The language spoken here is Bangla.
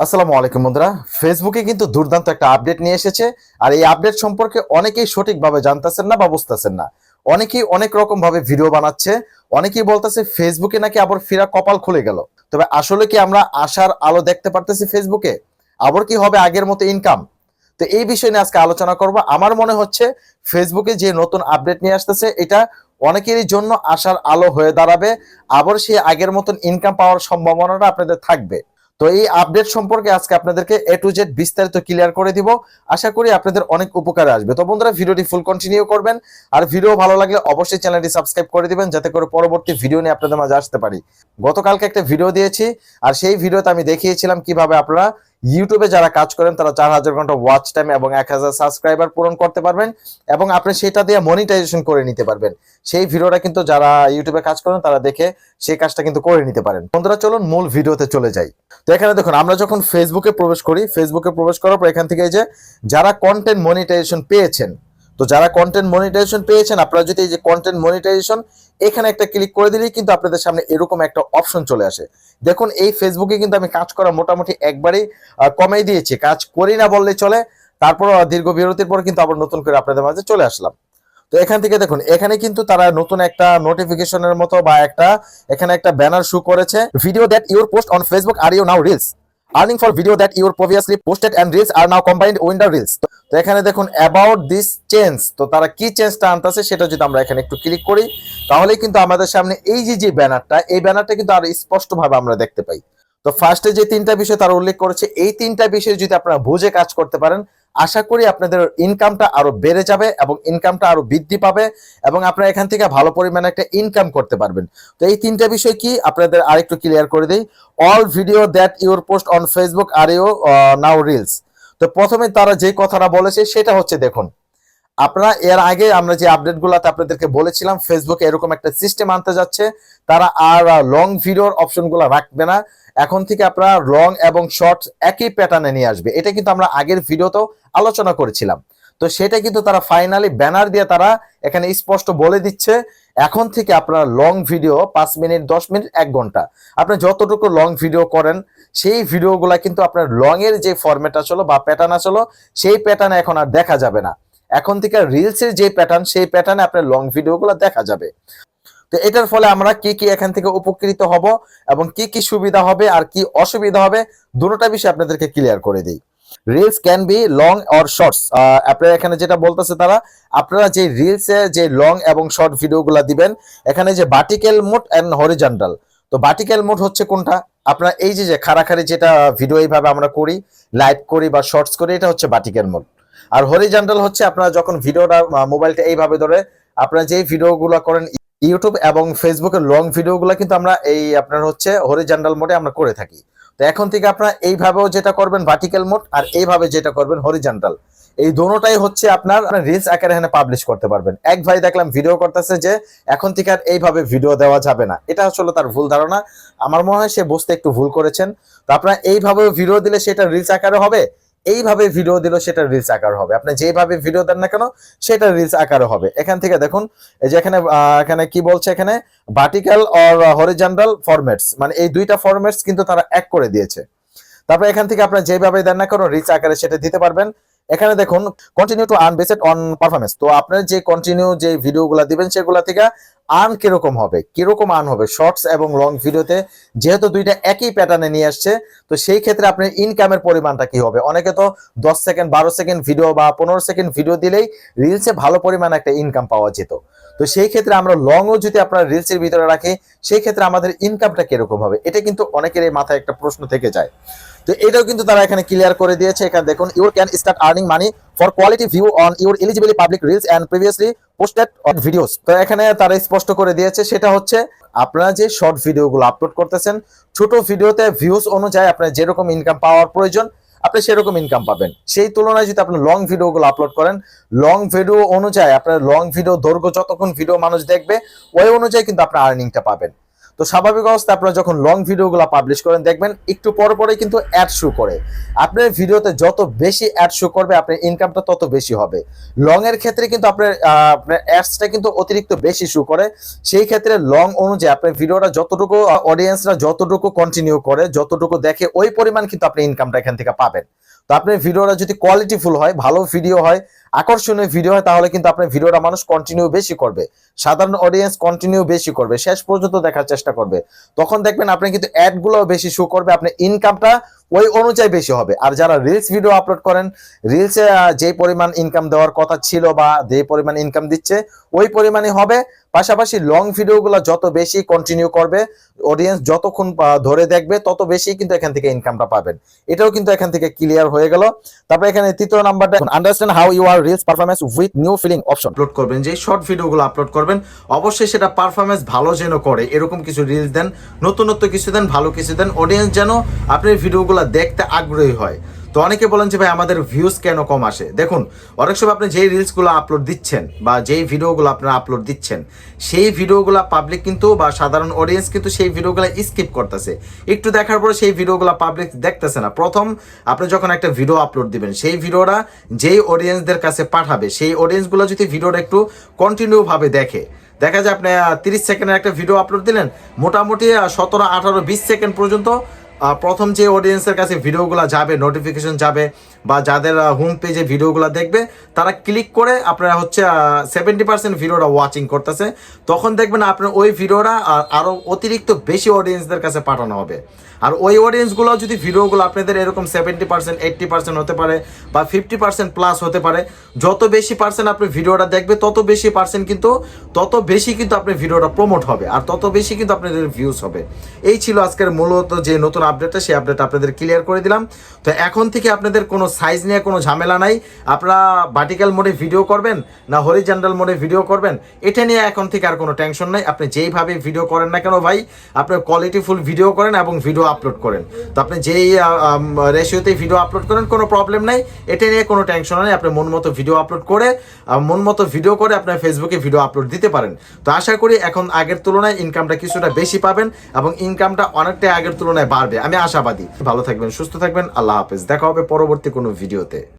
আসসালামু আলাইকুম বন্ধুরা। ফেসবুকে কিন্তু দুর্দান্ত একটা আপডেট নিয়ে এসেছে। আর এই আপডেট সম্পর্কে অনেকেই সঠিকভাবে জানতেছেন না বা বুঝতেছেন না। অনেকেই অনেক রকম ভাবে ভিডিও বানাচ্ছে। অনেকেই বলতেছে ফেসবুকে নাকি আবার ফিরা কপাল খুলে গেল। তবে আসলে কি আমরা আশার আলো দেখতে পারতেছি ফেসবুকে আবার কি হবে আগের মতো ইনকাম তো এই বিষয় নিয়ে আজকে আলোচনা করব। আমার মনে হচ্ছে ফেসবুকে যে নতুন আপডেট নিয়ে আসতেছে, এটা অনেকেরই জন্য আশার আলো হয়ে দাঁড়াবে। আবার সেই আগের মতন ইনকাম পাওয়ার সম্ভাবনাটা আপনাদের থাকবে। তো এই আপডেট সম্পর্কে আজকে আপনাদেরকে এ টু জেড বিস্তারিত ক্লিয়ার করে দিব। আশা করি আপনাদের অনেক উপকারে আসবে। তো বন্ধুরা, ভিডিওটি ফুল কন্টিনিউ করবেন। আর ভিডিও ভালো লাগলে অবশ্যই চ্যানেলটি সাবস্ক্রাইব করে দিবেন, যাতে করে পরবর্তী ভিডিও নিয়ে আপনাদের মাঝে আসতে পারি। গতকালকে একটা ভিডিও দিয়েছি, আর সেই ভিডিওতে আমি দেখিয়েছিলাম কীভাবে আপনারা ইউটিউবে যারা কাজ করেন, তারা চার হাজার ঘণ্টা ওয়াচ টাইম এবং এক হাজার সাবস্ক্রাইবার পূরণ করতে পারবেন এবং আপনি সেটা দিয়ে মনিটাইজেশন করে নিতে পারবেন। সেই ভিডিওটা কিন্তু যারা ইউটিউবে কাজ করেন, তারা দেখে সেই কাজটা কিন্তু করে নিতে পারেন। বন্ধুরা, চলুন মূল ভিডিওতে চলে যাই। তো এখানে দেখুন, আমরা যখন ফেসবুকে প্রবেশ করি ফেসবুকে প্রবেশ করার পর এখান থেকে যে, যারা কন্টেন্ট মনিটাইজেশন পেয়েছেন তো যারা কন্টেন্ট মনিটাইজেশন পেয়েছেন, আপনারা যদি এই যে কন্টেন্ট মনিটাইজেশন এখানে একটা ক্লিক করে দিলেই কিন্তু আপনাদের সামনে এরকম একটা অপশন চলে আসে। দেখুন, এই ফেসবুকে কিন্তু আমি কাজ করা মোটামুটি একবারই কমিয়ে দিয়েছি। কাজ করি না বললে চলে তারপর দীর্ঘ বিরতির পর কিন্তু আবার নতুন করে আপনাদের মাঝে চলে আসলাম। তো এখান থেকে দেখুন, এখানে কিন্তু তারা নতুন একটা নোটিফিকেশনের মতো বা একটা, এখানে একটা ব্যানার শু করেছে। Video that your post on Facebook are you now reels earning for video that your previously posted and reels are now combined under reels তো এখানে দেখুন অ্যাবাউট দিস চেঞ্জ তো তারা কি চেঞ্জটা আনতেছে সেটা যদি আমরা এখানে একটু ক্লিক করি তাহলে কিন্তু আমাদের সামনে এই যে যে ব্যানারটা, এই ব্যানারটা কিন্তু আরও স্পষ্টভাবে আমরা দেখতে পাই। তো ফার্স্টে যে তিনটা বিষয় তারা উল্লেখ করেছে, এই তিনটা বিষয় যদি আপনারা বুঝে কাজ করতে পারেন আশা করি আপনাদের ইনকামটা আরও বেড়ে যাবে এবং ইনকামটা আরও বৃদ্ধি পাবে এবং আপনারা এখান থেকে ভালো পরিমাণে একটা ইনকাম করতে পারবেন। তো এই তিনটা বিষয় কি? আপনাদের আরেকটু ক্লিয়ার করে দিই। All video that your post on Facebook are you now reels তো প্রথমে তারা যে কথাটা বলেছে সেটা হচ্ছে দেখুন। আপনারা এর আগে আমরা যে আপডেট গুলাতে আপনাদেরকে বলেছিলাম ফেসবুকে এরকম একটা সিস্টেম আনতে যাচ্ছে, তারা আর লং ভিডিওর অপশনগুলা রাখবে না। এখন থেকে আপনারা লং এবং শর্ট একই প্যাটার্নে নিয়ে আসবে। এটা কিন্তু আমরা আগের ভিডিওতেও আলোচনা করেছিলাম। তো সেটা কিন্তু তারা ফাইনালি ব্যানার দিয়ে তারা এখানে স্পষ্ট বলে দিচ্ছে। এখন থেকে আপনারা লং ভিডিও পাঁচ মিনিট, দশ মিনিট, এক ঘণ্টা। আপনি যতটুকু লং ভিডিও করেন, সেই ভিডিওগুলা কিন্তু আপনার লং এর যে ফরম্যাট আসলো বা প্যাটার্ন আসলো, সেই প্যাটার্নে এখন আর দেখা যাবে না। এখন থেকে রিলসের যে প্যাটার্ন সেই প্যাটার্নে আপনার লং ভিডিওগুলো দেখা যাবে। তো এটার ফলে আমরা কি কি এখান থেকে উপকৃত হব এবং কি কি সুবিধা হবে আর কি অসুবিধা হবে, দুটোটা বিষয় আপনাদেরকে ক্লিয়ার করে দিই। Reels can be long or shorts আপনারা এখানে যেটা বলতেছে তারা, আপনারা যে রিলসে যে লং এবং শর্ট ভিডিওগুলো দিবেন, এখানে যে ভার্টিক্যাল মোড এন্ড হরিজন্টাল তো ভার্টিক্যাল মোড হচ্ছে কোনটা? আপনারা এই যে খাড়াখাড়ি যেটা ভিডিও এইভাবে আমরা করি লাইভ করি বা শর্টস করি, এটা হচ্ছে ভার্টিক্যাল মোড আর হরিজন্টাল হচ্ছে আপনারা যখন ভিডিওটা মোবাইলটা এইভাবে ধরে আপনারা যে ভিডিওগুলো করেন ইউটিউব এবং ফেসবুকের লং ভিডিওগুলো কিন্তু আমরা এই আপনার হচ্ছে হরিজন্টাল মোডে আমরা করে থাকি। তো এখন থেকে আপনারা এইভাবেও যেটা করবেন ভার্টিক্যাল মোড আর এইভাবে যেটা করবেন হরিজন্টাল এই দোনোটাই হচ্ছে আপনার রিলস আকারে এখানে পাবলিশ করতে পারবেন। এক ভাই দেখলাম ভিডিও করতেছে যে এখন থেকে আর এইভাবে ভিডিও দেওয়া যাবে না। এটা আসলে তার ভুল ধারণা। আমার মনে হয় সে বুঝতে একটু ভুল করেছেন। তো আপনারা এইভাবে ভিডিও দিলে সেটা রিলস আকারে হবে। এইভাবে ভিডিও দিলে সেটা রিলস আকার হবে। আপনি যেভাবে ভিডিও দেন না কেন, সেটা রিলস আকারে হবে। এখান থেকে দেখুন, এই যে এখানে এখানে কি বলছে এখানে? ভার্টিক্যাল অর হরিজন্টাল ফরম্যাটস মানে এই দুইটা ফরম্যাটস কিন্তু তারা এক করে দিয়েছে। তারপর এখান থেকে আপনার যেভাবে দেন না কেন রিচ আকারে সেটা দিতে পারবেন। এখানে দেখুন continue to earn on performance তো আপনার যে কন্টিনিউ যে ভিডিওগুলো দিবেন, সেগুলা থেকে আর্ন কীরকম হবে, কীরকম আর্ন হবে? শর্টস এবং লং ভিডিওতে যেহেতু দুইটা একই প্যাটার্নে নিয়ে আসছে, তো সেই ক্ষেত্রে আপনার ইনকামের পরিমাণটা কি হবে? অনেকে তো দশ সেকেন্ড বারো সেকেন্ড ভিডিও বা পনেরো সেকেন্ড ভিডিও দিলেই রিলসে ভালো পরিমাণ একটা ইনকাম পাওয়া যেত। তো সেই ক্ষেত্রে আমরা লংও যদি আপনার রিলসের ভিতরে রাখি, সেই ক্ষেত্রে আমাদের ইনকামটা কীরকম হবে? এটা কিন্তু অনেকের এই মাথায় একটা প্রশ্ন থেকে যায়। তো এটাও কিন্তু তারা এখানে ক্লিয়ার করে দিয়েছে। এখানে দেখুন you can start earning money for quality view on your eligible public reels and previously posted on videos তো এখানে তারা স্পষ্ট করে দিয়েছে, সেটা হচ্ছে আপনারা যে শর্ট ভিডিওগুলো আপলোড করতেছেন, ছোট ভিডিওতে ভিউজ অনুযায়ী আপনার যেরকম ইনকাম পাওয়ার প্রয়োজন, আপনি সেরকম ইনকাম পাবেন। সেই তুলনায় যদি আপনি লং ভিডিওগুলো আপলোড করেন লং ভিডিও অনুযায়ী আপনার লং ভিডিও দৈর্ঘ্য যতক্ষণ ভিডিও মানুষ দেখবে, ওই অনুযায়ী কিন্তু আপনার আর্নিংটা পাবেন। তো স্বাভাবিক অবস্থা, আপনারা যখন লং ভিডিওগুলো পাবলিশ করেন, দেখবেন একটু পর পরে কিন্তু অ্যাড শু করে। আপনার ভিডিওতে যত বেশি অ্যাড শো করবে, আপনার ইনকামটা তত বেশি হবে। লং এর ক্ষেত্রে কিন্তু আপনার আপনার অ্যাডসটা কিন্তু অতিরিক্ত বেশি শো করে। সেই ক্ষেত্রে লং অনুযায়ী আপনার ভিডিওটা যতটুকু অডিয়েন্সরা যতটুকু কন্টিনিউ করে, যতটুকু দেখে, ওই পরিমাণ কিন্তু আপনি ইনকামটা এখান থেকে পাবেন। তো আপনার ভিডিওটা যদি কোয়ালিটিফুল হয়, ভালো ভিডিও হয়, আকর্ষণীয় ভিডিও হয়, তাহলে কিন্তু আপনার ভিডিওটা মানুষ কন্টিনিউ বেশি করবে। সাধারণ অডিয়েন্স কন্টিনিউ বেশি করবে। শেষ পর্যন্ত দেখার চেষ্টা করবে। তখন দেখবেন আপনি কিন্তু অ্যাডগুলো বেশি শো করবে, আপনার ইনকামটা ওই অনুযায়ী বেশি হবে। আর যারা রিলস ভিডিও আপলোড করেন রিলসে যে পরিমাণ ইনকাম দেওয়ার কথা ছিল বা যে পরিমাণ ইনকাম দিচ্ছে, ওই পরিমাণই হবে। পাশাপাশি লং ভিডিওগুলো যত বেশি কন্টিনিউ করবে অডিয়েন্স যতক্ষণ ধরে দেখবে, তত বেশি কিন্তু এখান থেকে ইনকামটা পাবেন। এটাও কিন্তু এখান থেকে ক্লিয়ার হয়ে গেল। তারপর এখানে তৃতীয় নাম্বারটা understand how you are reels performance with new feeling option upload করবেন যে শর্ট ভিডিওগুলো আপলোড করবেন, অবশ্যই সেটা পারফরমেন্স ভালো যেন করে, এরকম কিছু রিলস দেন, নতুনত্ব কিছু দেন, ভালো কিছু দেন অডিয়েন্স যেন আপনার ভিডিওগুলো দেখতে আগ্রহী হয়। তো অনেকে বলেন যে ভাই, আমাদের ভিউজ কেন কম আসে? দেখুন, অনেক সময় আপনি যেই রিলসগুলো আপলোড দিচ্ছেন বা যেই ভিডিওগুলো আপনারা আপলোড দিচ্ছেন, সেই ভিডিওগুলো পাবলিক কিন্তু বা সাধারণ অডিয়েন্স কিন্তু সেই ভিডিওগুলো স্কিপ করতেছে। একটু দেখার পরে সেই ভিডিওগুলো পাবলিক দেখতেছে না। প্রথম, আপনি যখন একটা ভিডিও আপলোড দিবেন, সেই ভিডিওটা যেই অডিয়েন্সদের কাছে পাঠাবে, সেই অডিয়েন্সগুলো যদি ভিডিওটা একটু কন্টিনিউভাবে দেখে, দেখা যায় আপনি তিরিশ সেকেন্ডের একটা ভিডিও আপলোড দিলেন, মোটামুটি সতেরো, আঠারো, বিশ সেকেন্ড পর্যন্ত প্রথম যে অডিয়েন্সের কাছে ভিডিওগুলো যাবে নোটিফিকেশন যাবে, বা যাদের হোম পেজে ভিডিওগুলো দেখবে, তারা ক্লিক করে আপনারা হচ্ছে সেভেন্টি পার্সেন্ট ভিডিওটা ওয়াচিং করতেছে। তখন দেখবেন আপনার ওই ভিডিওটা আ- আরও অতিরিক্ত বেশি অডিয়েন্সদের কাছে পাঠানো হবে। আর ওই অডিয়েন্সগুলো যদি ভিডিওগুলো আপনাদের এরকম সেভেন্টি পার্সেন্ট এইট্টি পার্সেন্ট হতে পারে, বা ফিফটি পার্সেন্ট প্লাস হতে পারে, যত বেশি পার্সেন্ট আপনি ভিডিওটা দেখবে, তত বেশি পার্সেন্ট কিন্তু, তত বেশি কিন্তু আপনার ভিডিওটা প্রমোট হবে, আর তত বেশি কিন্তু আপনাদের ভিউজ হবে। এই ছিল আজকের মূলত যে নতুন আপডেটটা সেই আপডেট আপনাদের ক্লিয়ার করে দিলাম। তো এখন থেকে আপনাদের কোনো সাইজ নিয়ে কোনো ঝামেলা নাই। আপনারা ভার্টিক্যাল মোডে ভিডিও করবেন, না হরিজেন্টাল মোডে ভিডিও করবেন, এটা নিয়ে এখন থেকে আর কোনো টেনশন নাই। আপনি যেইভাবে ভিডিও করেন না কেন ভাই আপনার কোয়ালিটিফুল ভিডিও করেন এবং ভিডিও আপলোড করেন। তো আপনি যেই রেশিওতে ভিডিও আপলোড করেন, কোনো প্রবলেম নাই। এটা নিয়ে কোনো টেনশন নেই। আপনি মন মতো ভিডিও আপলোড করে মন মতো ভিডিও করে আপনার ফেসবুকে ভিডিও আপলোড দিতে পারেন। তো আশা করি এখন আগের তুলনায় ইনকামটা কিছুটা বেশি পাবেন এবং ইনকামটা অনেকটাই আগের তুলনায় বাড়বে। আমি আশাবাদী। ভালো থাকবেন সুস্থ থাকবেন। আল্লাহ হাফেজ। দেখা হবে পরবর্তী কোনো ভিডিওতে।